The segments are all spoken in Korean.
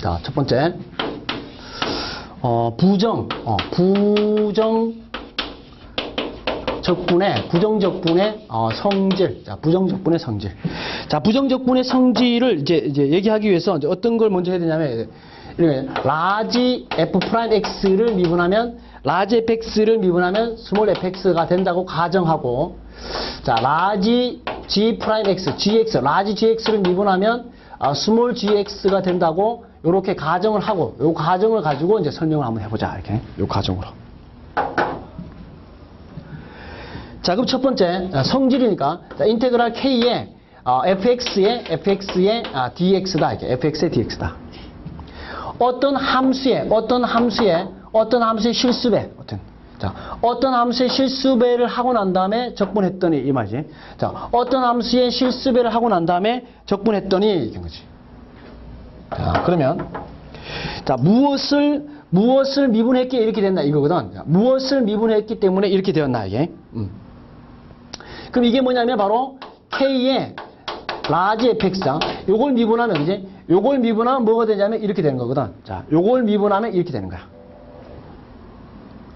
자, 첫 번째. 어, 부정, 어, 부정 적분의, 부정 적분의 어, 성질. 자, 부정 적분의 성질. 자, 부정 적분의 성질을 이제, 이제 얘기하기 위해서 이제 어떤 걸 먼저 해야 되냐면, 이렇게, 라지 f 프라임 x를 미분하면, 라지 fx를 미분하면 스몰 fx가 된다고 가정하고, 자, 라지 g 프라임 x, gx, 라지 gx를 미분하면, 아, 스몰 gx가 된다고 이렇게 가정을 하고, 요 가정을 가지고 이제 설명을 한번 해보자. 이렇게. 요 가정으로. 자, 그럼 첫 번째 아, 성질이니까 자, 인테그랄 k의 어, fx의 fx의 아, dx다 이렇게 fx의 dx다. 어떤 함수의 어떤 함수의 어떤 함수의 실수배 어떤 자 어떤 함수의 실수배를 하고 난 다음에 적분했더니 이 말이지. 자 어떤 함수의 실수배를 하고 난 다음에 적분했더니 이런 거지. 자 그러면 자 무엇을 무엇을 미분했기 이렇게 됐나 이거거든. 자, 무엇을 미분했기 때문에 이렇게 되었나 이게. 음. 그럼 이게 뭐냐면 바로 K의 라지 fx자 요걸 미분하면 이제 요걸 미분하면 뭐가 되냐면 이렇게 되는 거거든. 자, 요걸 미분하면 이렇게 되는 거야.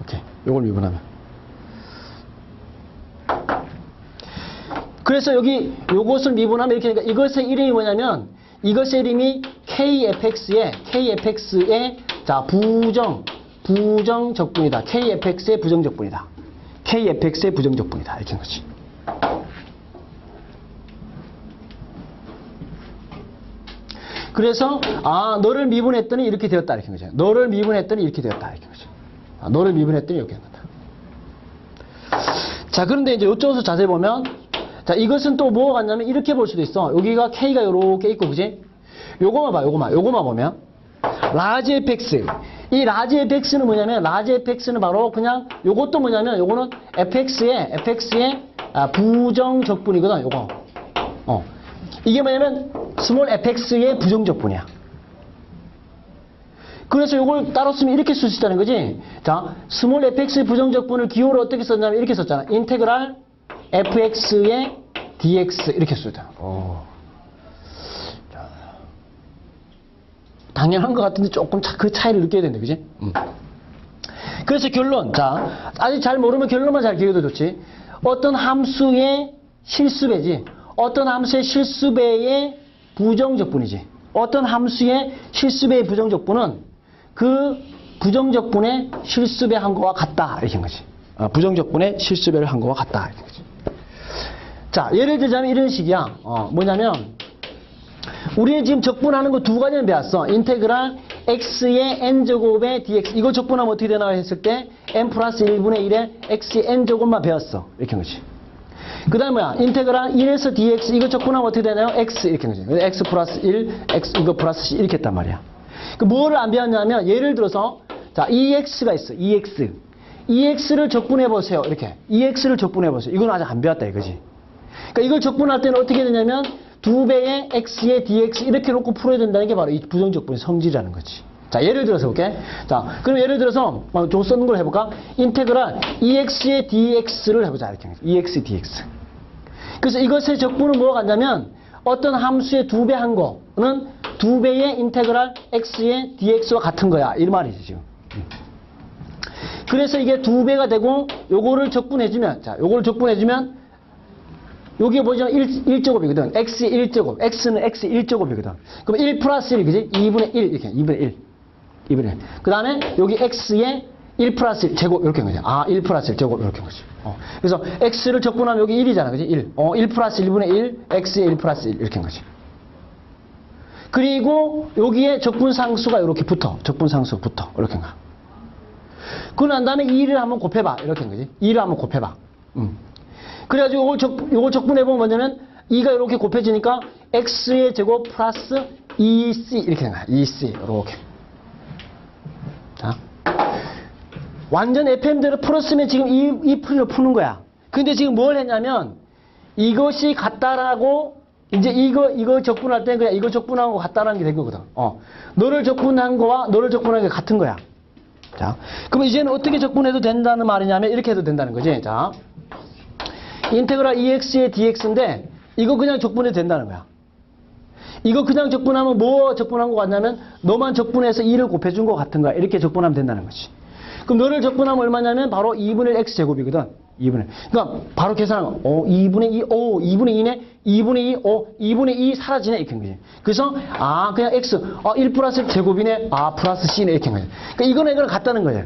오케이. 요걸 미분하면. 그래서 여기 요것을 미분하면 이렇게 되니까 이것의 이름이 뭐냐면 이것의 이름이 KFX의 KFX의 자 부정 부정 적분이다. KFX의 부정 적분이다. KFX의 부정 적분이다. 이렇게 한 거지. 그래서 아 너를 미분했더니 이렇게 되었다 이렇게 한 거죠. 너를 미분했더니 이렇게 되었다 이렇게 한 거죠. 아, 너를 미분했더니 이렇게 된다. 자 그런데 이제 이쪽에서 자세히 보면 자 이것은 또 뭐가 같냐면 이렇게 볼 수도 있어. 여기가 K가 요렇게 있고 그지? 요거만 봐 요거만. 요거만 보면. 라지 fx 이 라지 fx는 뭐냐면 라지 fx는 바로 그냥 요것도 뭐냐면 요거는 fx의 fx의 아, 부정 적분이거든 요거. 어. 이게 뭐냐면 스몰 fx의 부정 적분이야. 그래서 요걸 따로 쓰면 이렇게 쓸 수 있다는 거지. 자 스몰 fx의 부정 적분을 기호를 어떻게 썼냐면 이렇게 썼잖아. 인테그랄 fx의 dx 이렇게 쓰다 당연한 것 같은데 조금 차- 그 차이를 느껴야 된다, 그지? 음. 그래서 결론, 자, 아직 잘 모르면 결론만 잘 기억해도 좋지. 어떤 함수의 실수배지. 어떤 함수의 실수배의 부정적분이지. 어떤 함수의 실수배의 부정적분은 그 부정적분의 실수배 한 거와 같다. 이렇게 한 거지. 어, 부정적분의 실수배를 한 거와 같다. 이렇게 거지. 자, 예를 들자면 이런 식이야. 어, 뭐냐면, 우리는 지금 적분하는 거 두 가지는 배웠어. 인테그랄 x의 n제곱의 dx. 이거 적분하면 어떻게 되나 했을 때 n 플러스 1분의 1의 x의 n제곱만 배웠어. 이렇게 한 거지. 그 다음에 뭐야? 인테그랄 1에서 dx. 이거 적분하면 어떻게 되나요? x. 이렇게 한 거지. 그래서 x 플러스 1, x 이거 플러스 c 이렇게 했단 말이야. 그 뭐를 안 배웠냐면 예를 들어서 자, ex가 있어. ex. ex를 적분해 보세요. 이렇게. ex를 적분해 보세요. 이건 아직 안 배웠다 이거지. 그러니까 이걸 적분할 때는 어떻게 되냐면 두 배의 x의 dx 이렇게 놓고 풀어야 된다는 게 바로 이 부정적분의 성질이라는 거지. 자, 예를 들어서 볼게. 자, 그럼 예를 들어서 뭐좀 쓰는 걸 해볼까? 인테그랄 ex의 dx를 해보자. 이렇게. ex dx. 그래서 이것의 적분은 뭐가 같냐면 어떤 함수의 두 배 한 거는 두 배의 인테그랄 x의 dx와 같은 거야. 이 말이지 지금. 그래서 이게 두 배가 되고 요거를 적분해주면 자, 요거를 적분해주면 여기 보시면 1, 1제곱이거든. x 1제곱. x는 x 1제곱이거든. 그럼 1 플러스 1, 그지? 2분의 1, 이렇게. 2분의 1. 2분의 1. 그 다음에 여기 x에 1 플러스 1, 제곱, 이렇게 한 거지. 아, 1 플러스 1, 제곱, 이렇게 한 거지. 어. 그래서 x를 적분하면 여기 1이잖아. 그지? 1. 어, 1 플러스 1분의 1, x에 1 플러스 1, 이렇게 한 거지. 그리고 여기에 적분상수가 이렇게 붙어. 적분상수가 붙어. 이렇게 한 거야. 그난 다음에 2를 한번 곱해봐. 이렇게 한 거지. 2를 한번 곱해봐. 음. 그래가지고 요걸 적, 요걸 적분해보면 뭐냐면 2가 이렇게 곱해지니까 x의 제곱 플러스 2c 이렇게 되는 거야. 2c 이렇게. 자. 완전 FM대로 풀었으면 지금 이, 이 풀이로 푸는 거야. 근데 지금 뭘 했냐면 이것이 같다라고 이제 이거 이거 적분할 때는 그냥 이거 적분한 거 같다라는 게 된 거거든. 어. 너를 적분한 거와 너를 적분한 게 같은 거야. 자. 그럼 이제는 어떻게 적분해도 된다는 말이냐면 이렇게 해도 된다는 거지. 자. 인테그랄 ex의 dx인데 이거 그냥 적분해도 된다는 거야. 이거 그냥 적분하면 뭐 적분한 것 같냐면 너만 적분해서 2를 곱해준 것 같은 거야. 이렇게 적분하면 된다는 거지. 그럼 너를 적분하면 얼마냐면 바로 2분의 1 x제곱이거든. 2분의. 그러니까 바로 계산하면 어, 2분의 2, 오, 2분의 2네. 2분의 2, 어, 2분의 2 사라지네. 이렇게 한 거지. 그래서 아, 그냥 x, 어, 1 플러스 제곱이네. 아, 플러스 c네. 이렇게 한 거지. 그러니까 이거는 이거는 같다는 거예요.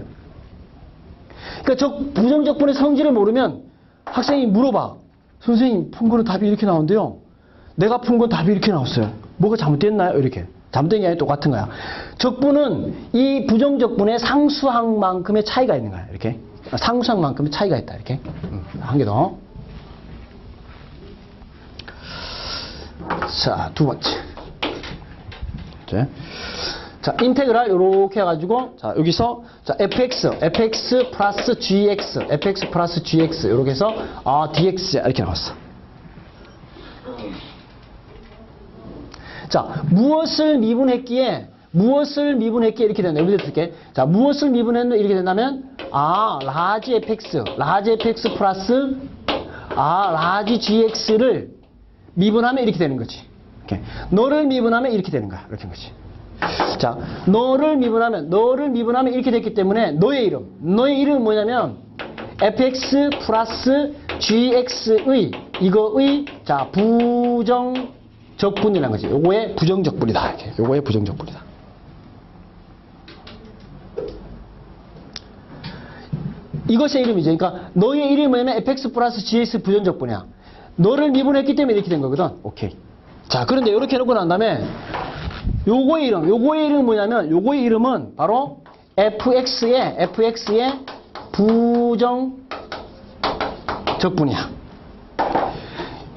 그러니까 적, 부정적분의 성질을 모르면 학생이 물어봐. 선생님, 푼 거는 답이 이렇게 나오는데요. 내가 푼 건 답이 이렇게 나왔어요. 뭐가 잘못됐나요? 이렇게. 잘못된 게 아니라 똑같은 거야. 적분은 이 부정적분의 상수항만큼의 차이가 있는 거야. 이렇게. 상수항만큼의 차이가 있다. 이렇게. 음, 한개 더. 자, 두 번째. 이제. 자, 인테그랄 이렇게 해가지고 자 여기서 자 fx, fx 플러스 gx, fx 플러스 gx 이렇게 해서 아 dx 이렇게 나왔어. 자 무엇을 미분했기에 무엇을 미분했기에 이렇게 된다. 여기 드릴게. 자 무엇을 미분했는 이렇게 된다면 아 라지 fx, 라지 fx 플러스 아 라지 gx를 미분하면 이렇게 되는 거지. 이렇게 너를 미분하면 이렇게 되는 거야. 이렇게 된 거지. 자, 너를 미분하면, 너를 미분하면 이렇게 됐기 때문에 너의 이름, 너의 이름은 뭐냐면 fx 플러스 gx의 이거의 자 부정 적분이라는 거지. 요거의 부정 적분이다. 이렇게. 요거의 부정 적분이다. 이것의 이름이죠. 그러니까 너의 이름이 뭐냐면 fx 플러스 gx 부정 적분이야. 너를 미분했기 때문에 이렇게 된 거거든. 오케이. 자, 그런데 이렇게 해놓고 난 다음에 요거의 이름, 요거의 이름은 뭐냐면 요거의 이름은 바로 fx의 fx의 부정 적분이야.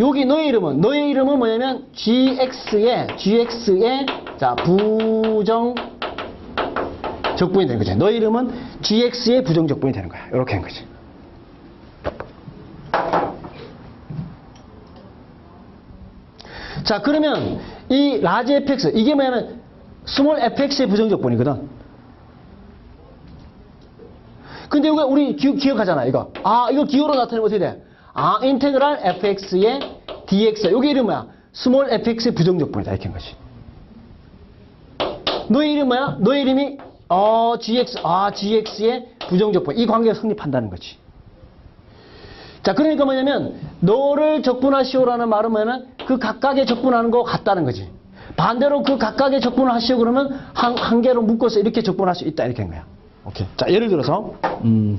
여기 너의 이름은 너의 이름은 뭐냐면 gx의 gx의 자 부정 적분이 되는 거지. 너의 이름은 gx의 부정 적분이 되는 거야. 이렇게 한 거지. 자 그러면 이 라지 fx 이게 뭐냐면 스몰 fx의 부정적분이거든. 근데 이거 우리 기, 기억하잖아 이거. 아 이거 기호로 나타내면 어떻게 돼? 아 인테그랄 fx의 dx 여기 이름 뭐야? 스몰 fx의 부정적분이다 이렇게 한 거지. 너의 이름 뭐야? 너의 이름이 어 gx 아 gx의 부정적분 이 관계가 성립한다는 거지. 자, 그러니까 뭐냐면, 너를 적분하시오라는 말은 뭐냐면, 그 각각의 적분하는 거 같다는 거지. 반대로 그 각각의 적분을 하시오 그러면, 한, 한 개로 묶어서 이렇게 적분할 수 있다, 이렇게 한 거야. 오케이. 자, 예를 들어서, 음.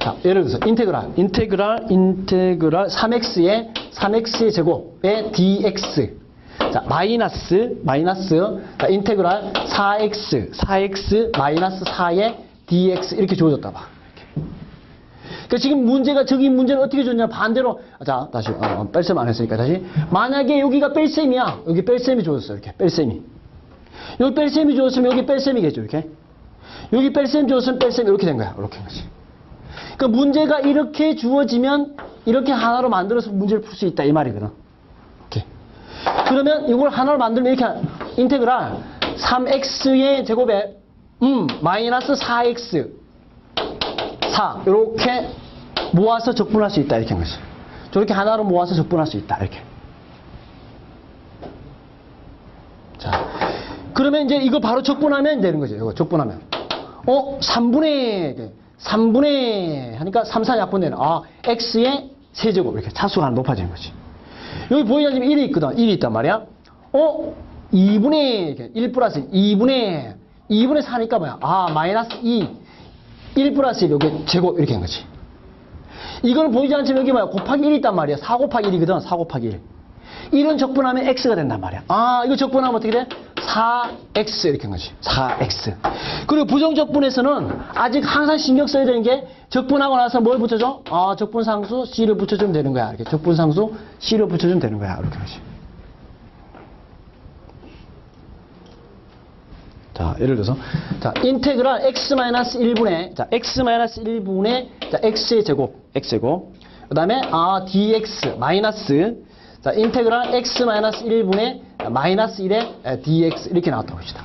자, 예를 들어서, 인테그랄, 인테그랄, 인테그랄 3x의, 3x의 제곱의 dx. 자, 마이너스, 마이너스, 자, 인테그랄 4x, 4x 마이너스 4의 dx 이렇게 주어졌다 봐. 그러니까 지금 문제가, 저기 문제는 어떻게 줬냐. 반대로, 자, 다시, 어, 어, 뺄셈 안 했으니까 다시. 만약에 여기가 뺄셈이야. 여기 뺄셈이 주어졌어. 이렇게, 뺄셈이. 여기 뺄셈이 주었으면 여기 뺄셈이겠죠. 이렇게. 여기 뺄셈 주었으면 뺄셈 이렇게 된 거야. 이렇게 한 거지. 그러니까 문제가 이렇게 주어지면 이렇게 하나로 만들어서 문제를 풀 수 있다. 이 말이거든. 그러면 이걸 하나로 만들면 이렇게 하- 인테그랄 3x의 제곱에 음 마이너스 4x 4 이렇게 모아서 적분할 수 있다. 이렇게 한 거지. 저렇게 하나로 모아서 적분할 수 있다. 이렇게. 자. 그러면 이제 이거 바로 적분하면 되는 거죠. 이거 적분하면. 어? 3분의 3분의 하니까 3, 4 약분되는 아 x의 세제곱. 이렇게 차수가 높아지는 거지. 여기 보이냐 지금 1이 있거든. 1이 있단 말이야. 어? 2분의 1 플러스 2분의 2분의 4니까 뭐야? 아 마이너스 2 1 플러스 1 여기 제곱 이렇게 한 거지. 이걸 보이지 않지만 여기 뭐야? 곱하기 1이 있단 말이야. 4 곱하기 1이거든. 4 곱하기 1. 1은 적분하면 x가 된단 말이야. 아 이거 적분하면 어떻게 돼? 4x 이렇게 한 거지. 4x. 그리고 부정적분에서는 아직 항상 신경 써야 되는 게 적분하고 나서 뭘 붙여줘? 아 적분상수 c를 붙여주면 되는 거야. 이렇게 적분상수 c를 붙여주면 되는 거야. 이렇게 하지. 자, 예를 들어서 자, 인테그랄 x-1분의 자, x-1분의 자, x의 제곱, x 제곱. 그다음에 아 dx 마이너스 자, 인테그랄 x-1분의 마이너스 1의 dx 이렇게 나왔다고 합시다.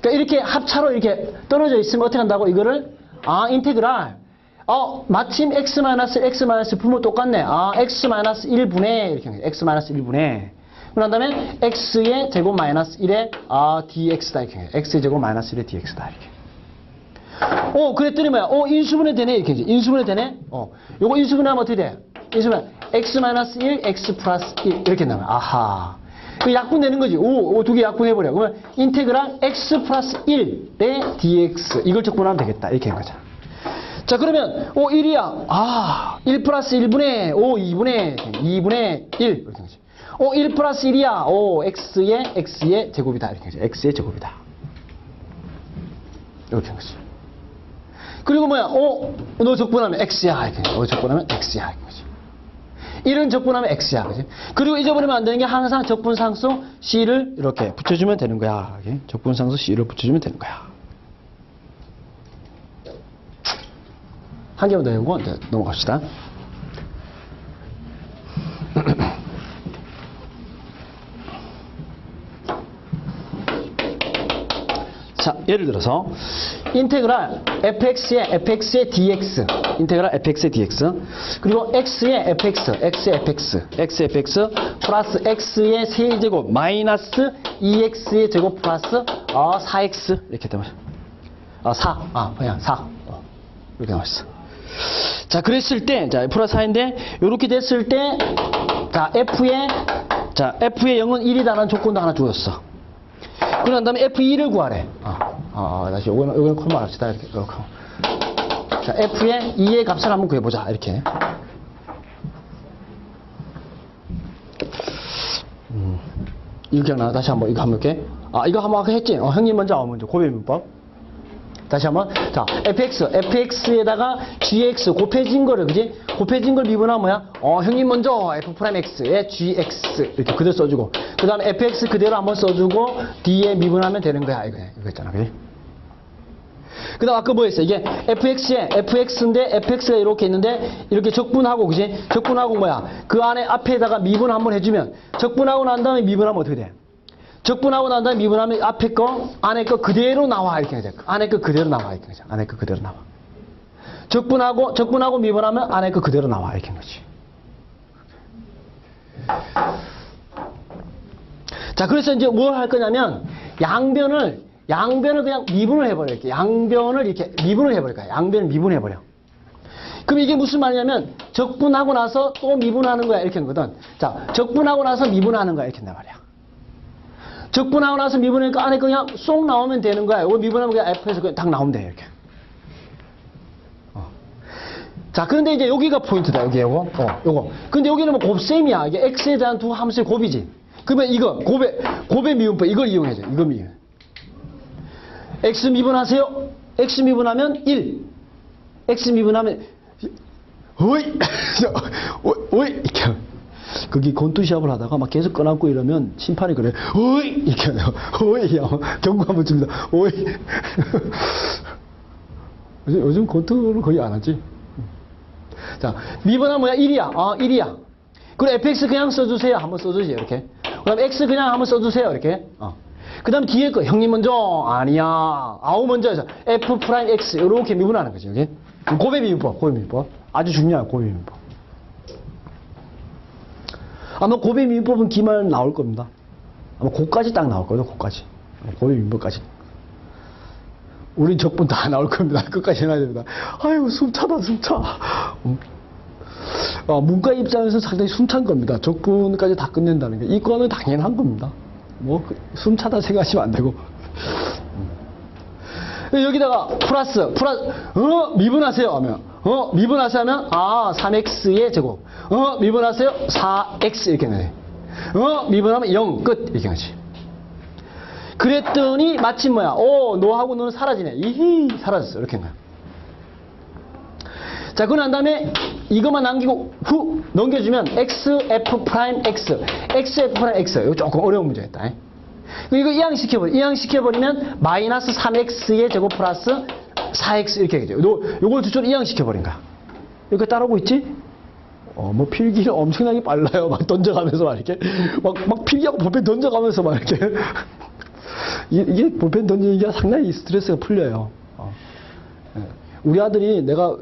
그러니까 이렇게 합차로 이렇게 떨어져 있으면 어떻게 한다고? 이거를, 아, 인테그랄. 어, 마침 x 마이너스 x 마이너스 부모 똑같네. 아, x 마이너스 1분의, 이렇게, x 마이너스 1분의. 그런 다음에 x의 제곱 마이너스 1의 아, dx다, 이렇게. x의 제곱 마이너스 1의 dx다, 이렇게. 어, 그랬더니 뭐야? 어, 인수분해 되네. 이렇게. 인수분해 되네? 어. 요거 인수분해하면 어떻게 돼? 인수분해. x 마이너스 1, x 플러스 1. 이렇게 나와요. 아하. 그 약분되는 거지. 오, 오두개 약분해버려. 그러면 인테그랄 x 플러스 1의 dx. 이걸 적분하면 되겠다. 이렇게 한 거죠. 자, 그러면, 오, 1이야. 아, 1 플러스 1분의, 오, 2분의, 2분의 1. 이렇게 한 거지. 오, 1 플러스 1이야. 오, x의, x의 제곱이다. 이렇게 하죠. x의 제곱이다. 이렇게 한 거지. 그리고 뭐야, 어, 너 적분하면 x야. 이렇게. 너 적분하면 x야. 이거지. 이런 적분하면 x야. 그지? 그리고 잊어버리면 안 되는 게 항상 적분상수 c를 이렇게 붙여주면 되는 거야. 이렇게. 적분상수 c를 붙여주면 되는 거야. 한 개만 더 해보고 넘어갑시다. 자, 예를 들어서 인테그랄 fx의 fx의 dx 인테그랄 fx의 dx 그리고 x의 fx x의 fx x의 fx 플러스 x의 세제곱 마이너스 2x의 제곱 플러스 어, 4x 이렇게 되면 아, 4. 아, 그냥 4. 어, 이렇게 나왔어. 자, 그랬을 때, 자, 플러스 4인데, 이렇게 됐을 때, 자, F의, 자, F의 0은 1이다라는 조건도 하나 주었어. 그런 다음에 F2를 구하래. 아, 아, 다시 요거는, 요거는 콜만 합시다. 이렇게, 이렇게. 자, F의 2의 값을 한번 구해보자. 이렇게. 음, 이렇게 하나, 다시 한번 이거 한번 이렇게. 아, 이거 한번 아까 했지? 어, 형님 먼저, 어, 먼저. 고배문법. 다시 한번 자 fx fx에다가 gx 곱해진 거를 그지 곱해진 걸 미분하면 뭐야 어 형님 먼저 f 프라임 x에 gx 이렇게 그대로 써주고 그 다음에 fx 그대로 한번 써주고 d에 미분하면 되는 거야 이거 이거 있잖아 그지 그 다음 아까 뭐 했어 이게 fx에 fx인데 fx가 이렇게 있는데 이렇게 적분하고 그지 적분하고 뭐야 그 안에 앞에다가 미분 한번 해주면 적분하고 난 다음에 미분하면 어떻게 돼 적분하고 난 다음에 미분하면 앞에 거, 안에 거 그대로 나와. 이렇게 하죠. 안에 거 그대로 나와. 이렇게 하죠. 안에 거 그대로 나와. 적분하고, 적분하고 미분하면 안에 거 그대로 나와. 이렇게 한 거지. 자, 그래서 이제 뭘 할 거냐면, 양변을, 양변을 그냥 미분을 해버려. 이렇게. 양변을 이렇게 미분을 해버릴 거야. 양변을 미분해버려. 그럼 이게 무슨 말이냐면, 적분하고 나서 또 미분하는 거야. 이렇게 한 거든. 자, 적분하고 나서 미분하는 거야. 이렇게 한단 말이야. 적분하고 나서 미분하니까 안에 그냥 쏙 나오면 되는 거야. 이거 미분하면 그냥 F에서 그냥 딱 나오면 돼, 이렇게. 어. 자, 그런데 이제 여기가 포인트다, 여기 요거. 어, 요거. 근데 여기는 뭐 곱셈이야. 이게 X에 대한 두 함수의 곱이지. 그러면 이거, 곱의, 곱의 미분법, 이걸 이용해줘. 이거 미분. X 미분하세요. X 미분하면 1. X 미분하면, 어이! 어이! 이렇게. 거기 권투 시합을 하다가 막 계속 꺼안고 이러면 심판이 그래. 어이! 이렇게 해요. 어이! 야, 경고 한번 줍니다. 어이! 요즘 권투를 거의 안 하지. 자, 미분하면 뭐야? 1이야. 아, 1이야. 그리고 fx 그냥 써주세요. 한번 써주세요. 이렇게. 그 다음 x 그냥 한번 써주세요. 이렇게. 어. 그 다음 뒤에 거, 형님 먼저. 아니야. 아우 먼저 해서 f 프라임 x. 이렇게 미분하는 거지. 여기. 고배 미분법. 고배 미분법. 아주 중요한 고배 미분법. 아마 고배 민법은 기말 나올 겁니다. 아마 고까지 딱 나올 거예요, 고까지. 고배 민법까지. 우리 적분 다 나올 겁니다. 끝까지 해놔야 됩니다. 아유, 숨차다, 숨차. 음. 아, 문과 입장에서 상당히 숨찬 겁니다. 적분까지 다 끝낸다는 게. 이거는 당연한 겁니다. 뭐, 그, 숨차다 생각하시면 안 되고. 음. 여기다가 플러스, 플러스, 어, 미분하세요. 하면, 어, 미분하세요 하면, 아, 3x의 제곱. 어, 미분하세요? 4x 이렇게 내. 어, 미분하면 0, 끝. 이렇게 하지. 그랬더니 마침 뭐야? 오, 너하고 너는 사라지네. 이히, 사라졌어. 이렇게 나. 자, 그난 다음에 이것만 남기고 후 넘겨주면 x, f 프라임 x, x, f 프라임 x. 이거 조금 어려운 문제였다. 이거 이항시켜버려. 이항시켜버리면 마이너스 3x의 제곱 플러스 4x 이렇게 하겠죠. 요, 요걸 두줄 이항시켜버린 거야. 이렇게 따라오고 있지? 어, 뭐 필기가 엄청나게 빨라요. 막 던져가면서 막 이렇게. 막, 막 필기하고 볼펜 던져가면서 막 이렇게. 이- 이게 볼펜 던지기가 상당히 스트레스가 풀려요. 어. 예. 우리 아들이 내가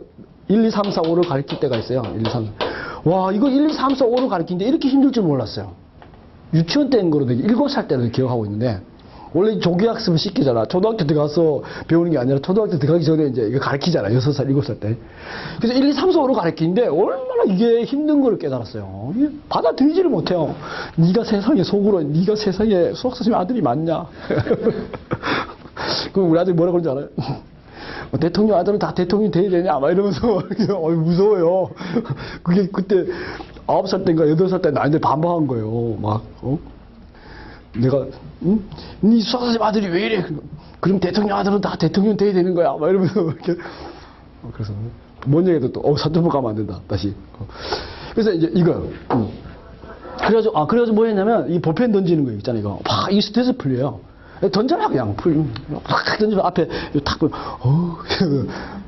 1, 2, 3, 4, 5를 가르칠 때가 있어요. 1, 2, 3, 4. 와, 이거 1, 2, 3, 4, 5를 가르치는데 이렇게 힘들 줄 몰랐어요. 유치원 때인 거로 되게 7살 때를 기억하고 있는데, 원래 조기 학습을 시키잖아. 초등학교 들어가서 배우는 게 아니라 초등학교 들어가기 전에 이제 이거 가르치잖아. 6살, 7살 때. 그래서 1, 2, 3, 4, 5를 가르치는데 얼마나 이게 힘든 거를 깨달았어요. 받아들이지를 못해요. 네가 세상에 속으로 네가 세상에 수학 선생님 아들이 맞냐? 그럼 우리 아들이 뭐라 그러는지 알아요? 어, 대통령 아들은 다 대통령이 돼야 되냐? 막 이러면서 어, 무서워요. 그게 그때 아홉 살 때인가 여덟 살 때 나한테 반박한 거예요. 막 어? 내가 응? 네 선생님 아들이 왜 이래? 그럼 대통령 아들은 다 대통령 돼야 되는 거야. 막 이러면서 이렇게 어, 그래서 뭔 얘기도 또 어, 사투보 가면 안 된다. 다시. 어. 그래서 이제 이거. 음. 그래가지고 아 그래가지고 뭐 했냐면 이 볼펜 던지는 거 있잖아요. 이거 막이 스트레스 풀려요. 던져라 그냥 풀. 팍 던지면 앞에 탁 보면 어.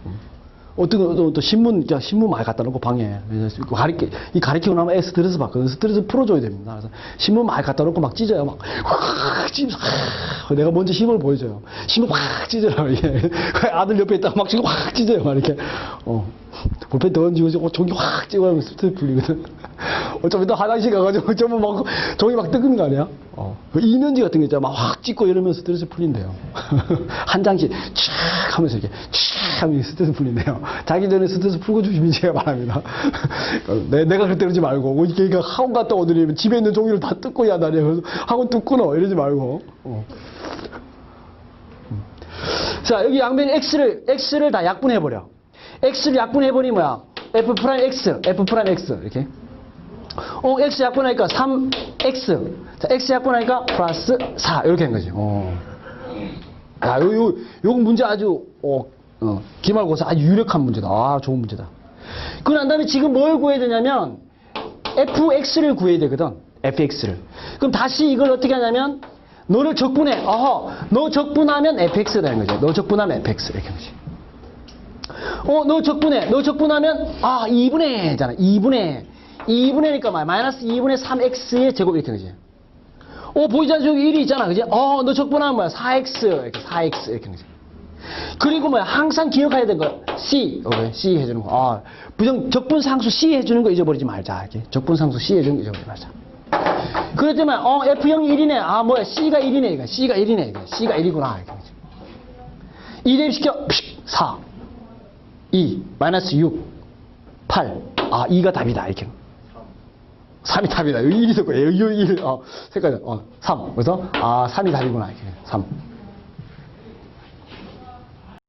어떤 거, 또, 또 신문, 자, 신문 많이 갖다 놓고 방에. 그래서 가리키, 이 가리키고 나면 애 스트레스 받거든. 스트레스 풀어줘야 됩니다. 그래서 신문 많이 갖다 놓고 막 찢어요. 막, 확 찢어. 하, 내가 먼저 힘을 보여줘요. 신문 확 이게. 아들 옆에 있다가 막 지금 확 찢어요. 막 이렇게. 어. 볼펜 던지고, 어, 종이 확 찢어가면 스트레스 풀리거든. 어차피 또 화장실 가가지고, 전부 막, 종이 막 뜨는 거 아니야? 어. 그 이면지 같은 거 있잖아. 막확 찢고 이러면 스트레스 풀린대요. 한 장씩 촥 하면서 이렇게 촥 하면 스트레스 풀린대요. 자기 전에 스트레스 풀고 주시면 제가 바랍니다. 내, 내가 그때 그러지 말고, 그러니까 학원 갔다 오더니 집에 있는 종이를 다 뜯고 해야 다녀. 그래서 학원 뚝 끊어. 이러지 말고. 어. 자, 여기 양변 x를, x를 다 약분해 버려. X를 약분해버리면 뭐야? f 프라임 x, f 프라임 x. 이렇게. 어, x 약분하니까 3x. 자, x 약분하니까 플러스 4. 이렇게 한 거지. 어. 야, 요, 요, 요 문제 아주, 어, 어, 기말고사 아주 유력한 문제다. 아, 좋은 문제다. 그난 다음에 지금 뭘 구해야 되냐면, fx를 구해야 되거든. fx를. 그럼 다시 이걸 어떻게 하냐면, 너를 적분해. 어허, 너 적분하면 fx가 되는 거죠. 너 적분하면 fx. 이렇게 하는 거지. 어, 너 적분해. 너 적분하면, 아, 2분의, 잖아. 2분의. 2분의니까 말 마이너스 2분의 3x의 제곱 이렇게 되는 거지. 어, 않죠? 여기 1이 있잖아. 그지? 어, 너 적분하면 뭐야? 4x. 이렇게 4x. 이렇게 하는 거지. 그리고 뭐야? 항상 기억해야 되는 거. C. 오케이. C 해주는 거. 아, 부정, 적분상수 C 해주는 거 잊어버리지 말자. 이렇게. 적분상수 C 해주는 거 잊어버리지 말자. 그렇지만, 어, F형이 1이네. 아, 뭐야? C가 1이네. 이거. C가 1이네. 이거. C가 1이구나. 이렇게. 2 대입시켜. 4. 2. 마이너스 6. 8. 아, 2가 답이다. 이렇게. 3이 답이다. 여기 1이 있었고, 여기 1. 어, 색깔, 어, 3. 그래서, 아, 3이 답이구나. 이렇게. 3.